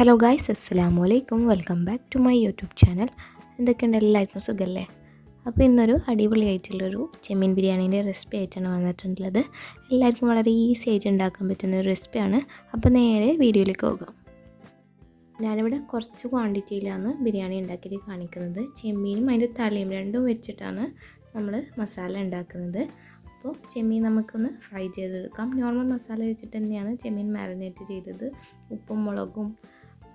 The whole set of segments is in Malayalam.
ഹലോ ഗായ്സ് അസ്സലാമു അലൈക്കും welcome back to my YouTube channel എന്തൊക്കെയുണ്ട്? എല്ലാവർക്കും സുഖമല്ലേ അപ്പോൾ ഇന്നൊരു അടിപൊളിയായിട്ടുള്ളൊരു ചെമ്മീൻ ബിരിയാണീന്റെ റെസിപ്പി ആയിട്ടാണ് വന്നിട്ടുള്ളത്. എല്ലാവർക്കും വളരെ ഈസി ആയിട്ട് ഉണ്ടാക്കാൻ പറ്റുന്ന ഒരു റെസിപ്പിയാണ് അപ്പോൾ നേരെ വീഡിയോയിലേക്ക് പോകാം. ഞാനിവിടെ കുറച്ച് ക്വാണ്ടിറ്റിയിലാണ് ബിരിയാണി ഉണ്ടാക്കിയിട്ട് കാണിക്കുന്നത്. ചെമ്മീനും അതിന്റെ തലയും രണ്ടും വെച്ചിട്ടാണ് നമ്മൾ മസാല ഉണ്ടാക്കുന്നത്. അപ്പോൾ ചെമ്മീൻ നമുക്കൊന്ന് ഫ്രൈ ചെയ്തെടുക്കാം. നോർമൽ മസാല വെച്ചിട്ട് തന്നെയാണ് ചെമ്മീൻ മാരിനേറ്റ് ചെയ്തത്. ഉപ്പും മുളകും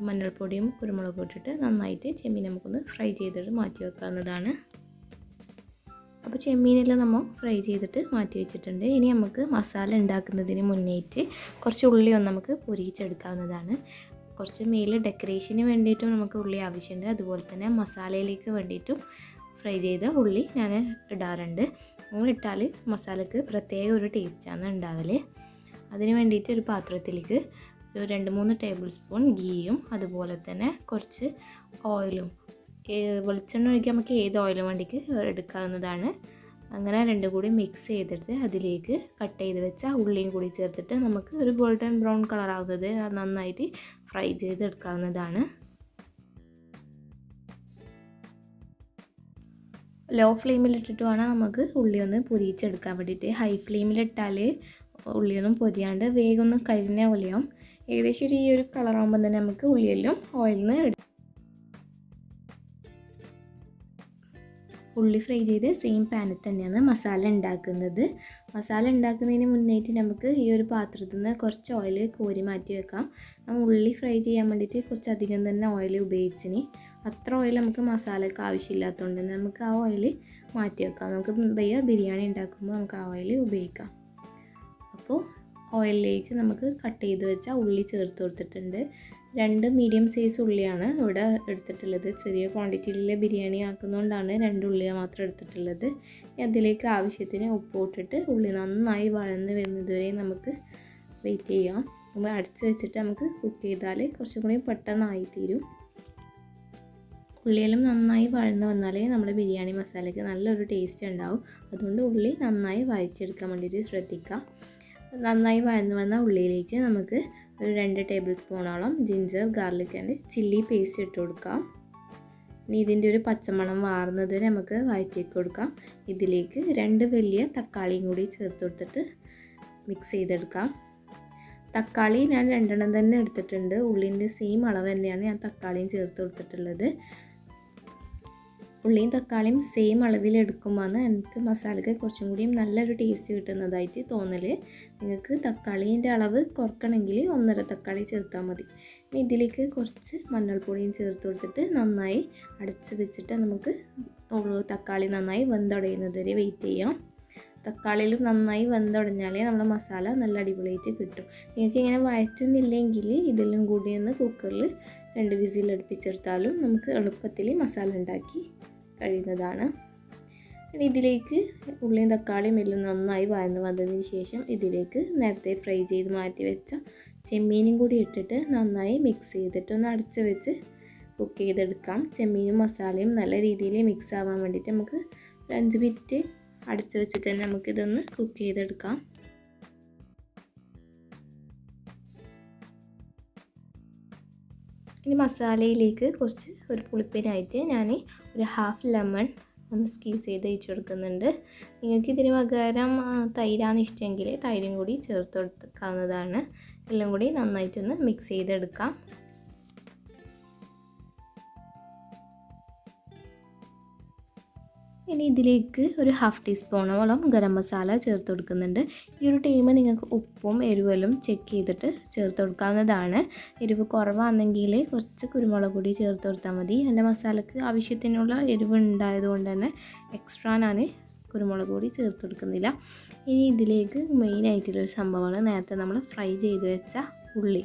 മഞ്ഞൾപ്പൊടിയും കുരുമുളകും ഇട്ടിട്ട് നന്നായിട്ട് ചെമ്മീൻ നമുക്കൊന്ന് ഫ്രൈ ചെയ്തിട്ട് മാറ്റി വെക്കാവുന്നതാണ്. അപ്പോൾ ചെമ്മീനെല്ലാം നമ്മൾ ഫ്രൈ ചെയ്തിട്ട് മാറ്റി വെച്ചിട്ടുണ്ട്. ഇനി നമുക്ക് മസാല ഉണ്ടാക്കുന്നതിന് മുന്നേറ്റ് കുറച്ച് ഉള്ളി ഒന്ന് നമുക്ക് പൊരിച്ചെടുക്കാവുന്നതാണ്. കുറച്ച് മേൽ ഡെക്കറേഷന് വേണ്ടിയിട്ടും നമുക്ക് ഉള്ളി ആവശ്യമുണ്ട്. അതുപോലെ തന്നെ മസാലയിലേക്ക് വേണ്ടിയിട്ടും ഫ്രൈ ചെയ്ത ഉള്ളി ഞാൻ ഇടാറുണ്ട്. അങ്ങനെ ഇട്ടാൽ മസാലക്ക് പ്രത്യേക ഒരു ടേസ്റ്റാണ് ഉണ്ടാവൽ അതിന് വേണ്ടിയിട്ട് ഒരു പാത്രത്തിലേക്ക് ഒരു രണ്ട് മൂന്ന് ടേബിൾ സ്പൂൺ ഗീയും അതുപോലെ തന്നെ കുറച്ച് ഓയിലും വെളിച്ചെണ്ണ ഒഴിക്കാൻ നമുക്ക് ഏത് ഓയിലും വേണ്ടിക്ക് എടുക്കാവുന്നതാണ്. അങ്ങനെ രണ്ടും കൂടി മിക്സ് ചെയ്തിട്ട് അതിലേക്ക് കട്ട് ചെയ്ത് വെച്ച ഉള്ളിയും കൂടി ചേർത്തിട്ട് നമുക്ക് ഒരു ഗോൾഡൻ ബ്രൗൺ കളർ ആവുന്നത് നന്നായിട്ട് ഫ്രൈ ചെയ്തെടുക്കാവുന്നതാണ് ലോ ഫ്ലെയിമിലിട്ടിട്ട് വേണം നമുക്ക് ഉള്ളി ഒന്ന് പൊരിച്ചെടുക്കാൻ വേണ്ടിയിട്ട്. ഹൈ ഫ്ലെയിമിലിട്ടാൽ ഉള്ളിയൊന്നും പൊരിയാണ്ട് വേഗം ഒന്ന് കരിഞ്ഞ പോലെയാവും ഏകദേശം ഒരു ഈ ഒരു കളറാകുമ്പോൾ തന്നെ നമുക്ക് ഉള്ളിയെല്ലാം ഓയിൽ നിന്ന് എടുക്കാം. ഉള്ളി ഫ്രൈ ചെയ്ത് സെയിം പാനിൽ തന്നെയാണ് മസാല ഉണ്ടാക്കുന്നത് മസാല ഉണ്ടാക്കുന്നതിന് മുന്നേറ്റ് നമുക്ക് ഈ ഒരു പാത്രത്തിൽ നിന്ന് കുറച്ച് ഓയിൽ കോരി മാറ്റി വെക്കാം. നമ്മൾ ഉള്ളി ഫ്രൈ ചെയ്യാൻ വേണ്ടിയിട്ട് കുറച്ച് അധികം തന്നെ ഓയിൽ ഉപയോഗിച്ചിന് അത്ര ഓയിൽ നമുക്ക് മസാലയ്ക്ക് ആവശ്യമില്ലാത്തതുകൊണ്ട് നമുക്ക് ആ ഓയിൽ മാറ്റി വെക്കാം. നമുക്ക് ബയ്യ ബിരിയാണി ഉണ്ടാക്കുമ്പോൾ നമുക്ക് ആ ഓയിൽ ഉപയോഗിക്കാം. അപ്പോൾ ഓയിലിലേക്ക് നമുക്ക് കട്ട് ചെയ്ത് വെച്ച ഉള്ളി ചേർത്ത് കൊടുത്തിട്ടുണ്ട്. രണ്ട് മീഡിയം സൈസ് ഉള്ളിയാണ് ഇവിടെ എടുത്തിട്ടുള്ളത്. ചെറിയ ക്വാണ്ടിറ്റിയിൽ ബിരിയാണി ആക്കുന്നതുകൊണ്ടാണ് രണ്ട് ഉള്ളി മാത്രം എടുത്തിട്ടുള്ളത്. അതിലേക്ക് ആവശ്യത്തിന് ഉപ്പ് ഇട്ടിട്ട് ഉള്ളി നന്നായി വഴന്ന് വരുന്നതുവരെ നമുക്ക് വെയിറ്റ് ചെയ്യാം. ഒന്ന് അടച്ച് വെച്ചിട്ട് നമുക്ക് കുക്ക് ചെയ്താൽ കുറച്ചും കൂടി പെട്ടെന്നായി തീരും. ഉള്ളിയെല്ലാം നന്നായി വഴന്ന് വന്നാലേ നമ്മുടെ ബിരിയാണി മസാലയ്ക്ക് നല്ലൊരു ടേസ്റ്റ് ഉണ്ടാവും. അതുകൊണ്ട് ഉള്ളി നന്നായി വഴച്ചെടുക്കാൻ വേണ്ടിയിട്ട് ശ്രദ്ധിക്കാം. നന്നായി വഴന്നു വന്ന ഉള്ളിയിലേക്ക് നമുക്ക് ഒരു രണ്ട് ടേബിൾ സ്പൂണോളം ginger garlic and chilli paste ഇട്ട് കൊടുക്കാം. ഇനി ഇതിന്റെ ഒരു പച്ചമണം വാർന്നത് വരെ നമുക്ക് വഴറ്റിക്ക് കൊടുക്കാം. ഇതിലേക്ക് രണ്ട് വലിയ തക്കാളിയും കൂടി ചേർത്ത് കൊടുത്തിട്ട് മിക്സ് ചെയ്തെടുക്കാം. തക്കാളി ഞാൻ രണ്ടെണ്ണം തന്നെ എടുത്തിട്ടുണ്ട്. ഉള്ളിന്റെ സെയിം അളവ് തന്നെയാണ് ഞാൻ തക്കാളിയും ചേർത്ത് കൊടുത്തിട്ടുള്ളത്. ഉള്ളിയും തക്കാളിയും സെയിം അളവിൽ എടുക്കുമ്പോൾ എനിക്ക് മസാലയ്ക്ക് കുറച്ചും കൂടിയും നല്ലൊരു ടേസ്റ്റ് കിട്ടുന്നതായിട്ട് തോന്നൽ നിങ്ങൾക്ക് തക്കാളീന്റെ അളവ് കുറക്കണമെങ്കിൽ ഒന്നര തക്കാളി ചേർത്താൽ മതി. ഇനി ഇതിലേക്ക് കുറച്ച് മഞ്ഞൾപ്പൊടിയും ചേർത്ത് കൊടുത്തിട്ട് നന്നായി അടച്ച് വെച്ചിട്ട് നമുക്ക് തക്കാളി നന്നായി വെന്തുടയുന്നത് വരെ വെയിറ്റ് ചെയ്യാം. തക്കാളിയിൽ നന്നായി വെന്തുടഞ്ഞാലേ നമ്മുടെ മസാല നല്ല അടിപൊളിയായിട്ട് കിട്ടും. നിങ്ങൾക്ക് ഇങ്ങനെ വയറ്റുന്നില്ലെങ്കിൽ ഇതിലും കൂടി ഒന്ന് കുക്കറിൽ രണ്ട് വിസിൽ അടുപ്പിച്ചെടുത്താലും നമുക്ക് എളുപ്പത്തിൽ മസാല ഉണ്ടാക്കി കഴിയുന്നതാണ്. ഇതിലേക്ക് ഉള്ളിയും തക്കാളിയും എല്ലാം നന്നായി വഴന്ന് വന്നതിന് ശേഷം ഇതിലേക്ക് നേരത്തെ ഫ്രൈ ചെയ്ത് മാറ്റി വെച്ച ചെമ്മീനും കൂടി ഇട്ടിട്ട് നന്നായി മിക്സ് ചെയ്തിട്ട് ഒന്ന് അടച്ച് വെച്ച് കുക്ക് ചെയ്തെടുക്കാം. ചെമ്മീനും മസാലയും നല്ല രീതിയിൽ മിക്സ് ആവാൻ വേണ്ടിയിട്ട് നമുക്ക് ഒരു അഞ്ച് മിനിറ്റ് അടച്ച് വെച്ചിട്ട് തന്നെ നമുക്കിതൊന്ന് കുക്ക് ചെയ്തെടുക്കാം. ഇനി മസാലയിലേക്ക് കുറച്ച് ഒരു പുളിപ്പിനായിട്ട് ഞാൻ ഒരു ഹാഫ് ലെമൺ ഒന്ന് സ്ക്യൂസ് ചെയ്ത് ഒഴിച്ച് കൊടുക്കുന്നുണ്ട്. നിങ്ങൾക്ക് ഇതിന് പകരം തൈരാണ് ഇഷ്ടമെങ്കിൽ തൈരും കൂടി ചേർത്ത് കൊടുക്കാവുന്നതാണ്. എല്ലാം കൂടി നന്നായിട്ടൊന്ന് മിക്സ് ചെയ്തെടുക്കാം. ഇനി ഇതിലേക്ക് ഒരു ഹാഫ് ടീസ്പൂണോളം ഗരം മസാല ചേർത്ത് കൊടുക്കുന്നുണ്ട്. ഈ ഒരു ടൈം നിങ്ങൾക്ക് ഉപ്പും എരിവലും ചെക്ക് ചെയ്തിട്ട് ചേർത്ത് കൊടുക്കാവുന്നതാണ്. എരിവ് കുറവാണെങ്കിൽ കുറച്ച് കുരുമുളക് പൊടി ചേർത്ത് കൊടുത്താൽ മതി. എന്റെ മസാലക്ക് ആവശ്യത്തിനുള്ള എരിവ് ഉണ്ടായതുകൊണ്ട് തന്നെ എക്സ്ട്രാ ഞാൻ കുരുമുളക് പൊടി ചേർത്ത് കൊടുക്കുന്നില്ല. ഇനി ഇതിലേക്ക് മെയിനായിട്ടുള്ളൊരു സംഭവമാണ് നേരത്തെ നമ്മൾ ഫ്രൈ ചെയ്ത് വെച്ച ഉള്ളി.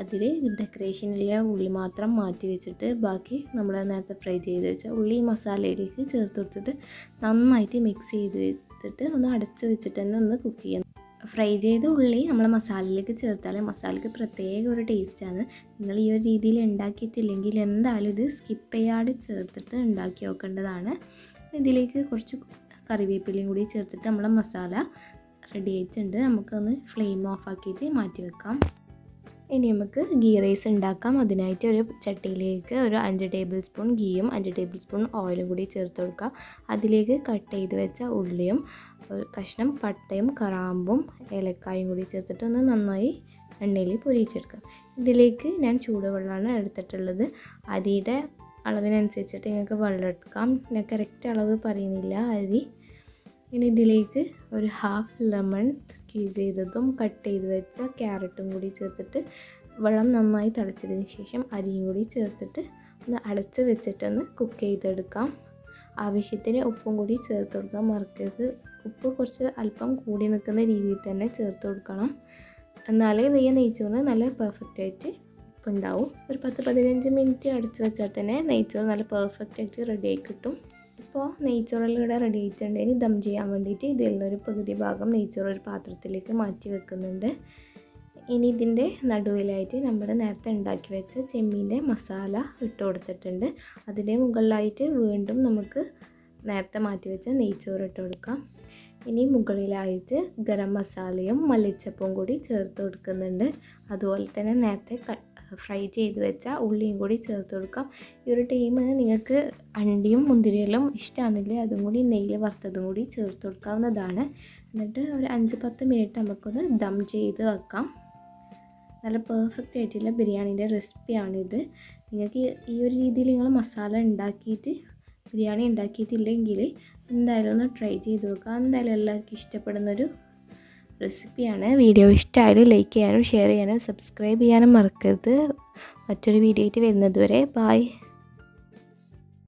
അതിൽ ഡെക്കറേഷനിലെ ഉള്ളി മാത്രം മാറ്റി വെച്ചിട്ട് ബാക്കി നമ്മൾ നേരത്തെ ഫ്രൈ ചെയ്ത് വെച്ച ഉള്ളി മസാലയിലേക്ക് ചേർത്ത് കൊടുത്തിട്ട് നന്നായിട്ട് മിക്സ് ചെയ്ത് വെച്ചിട്ട് ഒന്ന് അടച്ച് വെച്ചിട്ട് തന്നെ ഒന്ന് കുക്ക് ചെയ്യണം ഫ്രൈ ചെയ്ത ഉള്ളി നമ്മൾ മസാലയിലേക്ക് ചേർത്താൽ മസാലയ്ക്ക് പ്രത്യേക ഒരു ടേസ്റ്റാണ് നിങ്ങൾ ഈ ഒരു രീതിയിൽ ഉണ്ടാക്കിയിട്ടില്ലെങ്കിൽ എന്തായാലും ഇത് സ്കിപ്പ് ചെയ്യാതെ ചേർത്തിട്ട് ഉണ്ടാക്കി നോക്കേണ്ടതാണ്. ഇതിലേക്ക് കുറച്ച് കറിവേപ്പിലയും കൂടി ചേർത്തിട്ട് നമ്മൾ മസാല റെഡി ആയിട്ടുണ്ട്. നമുക്കൊന്ന് ഫ്ലെയിം ഓഫ് ആക്കിയിട്ട് മാറ്റി വെക്കാം. ഇനി നമുക്ക് ഗീ റൈസ് ഉണ്ടാക്കാം. അതിനായിട്ട് ഒരു ചട്ടിയിലേക്ക് ഒരു അഞ്ച് ടേബിൾ സ്പൂൺ ഗീയും അഞ്ച് ടേബിൾ സ്പൂൺ ഓയിലും കൂടി ചേർത്ത് കൊടുക്കുക അതിലേക്ക് കട്ട് ചെയ്ത് വെച്ച ഉള്ളിയും ഒരു കഷ്ണം പട്ടയും കറാമ്പും ഏലക്കായും കൂടി ചേർത്തിട്ട് ഒന്ന് നന്നായി എണ്ണയിൽ പൊരിച്ചെടുക്കാം. ഇതിലേക്ക് ഞാൻ ചൂടുവെള്ളമാണ് എടുത്തിട്ടുള്ളത്. അരിയുടെ അളവിനനുസരിച്ചിട്ട് നിങ്ങൾക്ക് വെള്ളം എടുക്കാം. ഞാൻ കറക്റ്റ് അളവ് പറയുന്നില്ല. അരി ഇനി ഇതിലേക്ക് ഒരു ഹാഫ് ലെമൺ സ്ക്വീസ് ചെയ്തതും കട്ട് ചെയ്ത് വെച്ച ക്യാരറ്റും കൂടി ചേർത്തിട്ട് വെള്ളം നന്നായി തിളച്ചതിന് ശേഷം അരിയും കൂടി ചേർത്തിട്ട് ഒന്ന് അടച്ച് വെച്ചിട്ടൊന്ന് കുക്ക് ചെയ്തെടുക്കാം. ആവശ്യത്തിന് ഉപ്പും കൂടി ചേർത്ത് കൊടുക്കാം. മറക്കരുത്. ഉപ്പ് കുറച്ച് അല്പം കൂടി നിൽക്കുന്ന രീതിയിൽ തന്നെ ചേർത്ത് കൊടുക്കണം. എന്നാലേ വെയ്യ നെയ്ച്ചോറ് നല്ല പെർഫെക്റ്റ് ആയിട്ട് ഉപ്പുണ്ടാവും. ഒരു പത്ത് പതിനഞ്ച് മിനിറ്റ് അടച്ച് വെച്ചാൽ തന്നെ നെയ്ച്ചോറ് നല്ല പെർഫെക്റ്റ് ആയിട്ട് റെഡി ആയി കിട്ടും. ഇപ്പോൾ നെയ്ച്ചോറെല്ലാം ഇവിടെ റെഡി ആയിട്ടുണ്ട്. ഇനി ദം ചെയ്യാൻ വേണ്ടിയിട്ട് ഇതിൽ നിന്നൊരു പകുതി ഭാഗം നെയ്ച്ചോറ് ഒരു പാത്രത്തിലേക്ക് മാറ്റി വെക്കുന്നുണ്ട്. ഇനി ഇതിന്റെ നടുവിലായിട്ട് നമ്മൾ നേരത്തെ ഉണ്ടാക്കി വെച്ച ചെമ്മീന്റെ മസാല ഇട്ട് കൊടുത്തിട്ടുണ്ട്. അതിന്റെ മുകളിലായിട്ട് വീണ്ടും നമുക്ക് നേരത്തെ മാറ്റി വെച്ച നെയ്ച്ചോറ് ഇട്ട് കൊടുക്കാം. ഇനി മുകളിലായിട്ട് ഗരം മസാലയും മല്ലിച്ചപ്പും കൂടി ചേർത്ത് കൊടുക്കുന്നുണ്ട്. അതുപോലെ തന്നെ നേരത്തെ ഫ്രൈ ചെയ്ത് വെച്ച ഉള്ളിയും കൂടി ചേർത്ത് കൊടുക്കാം. ഈ ഒരു ടൈം നിങ്ങൾക്ക് അണ്ടിയും മുന്തിരിയെല്ലാം ഇഷ്ടമാണെങ്കിൽ അതും കൂടി നെയ്യിൽ വറുത്തതും കൂടി ചേർത്ത് കൊടുക്കാവുന്നതാണ്. എന്നിട്ട് ഒരു അഞ്ച് പത്ത് മിനിറ്റ് നമുക്കൊന്ന് ദം ചെയ്ത് വെക്കാം. നല്ല പെർഫെക്റ്റ് ആയിട്ടുള്ള ബിരിയാണീന്റെ റെസിപ്പിയാണിത് നിങ്ങൾക്ക് ഈ ഒരു രീതിയിൽ നിങ്ങൾ മസാല ഉണ്ടാക്കിയിട്ട് ബിരിയാണി ഉണ്ടാക്കിയിട്ടില്ലെങ്കിൽ എന്തായാലും ഒന്ന് ട്രൈ ചെയ്ത് നോക്കാം എന്തായാലും എല്ലാവർക്കും ഇഷ്ടപ്പെടുന്നൊരു റെസിപ്പിയാണ്. വീഡിയോ ഇഷ്ടമായാലും ലൈക്ക് ചെയ്യാനും ഷെയർ ചെയ്യാനും സബ്സ്ക്രൈബ് ചെയ്യാനും മറക്കരുത്. മറ്റൊരു വീഡിയോ ആയിട്ട് വരുന്നത് വരെ ബായ്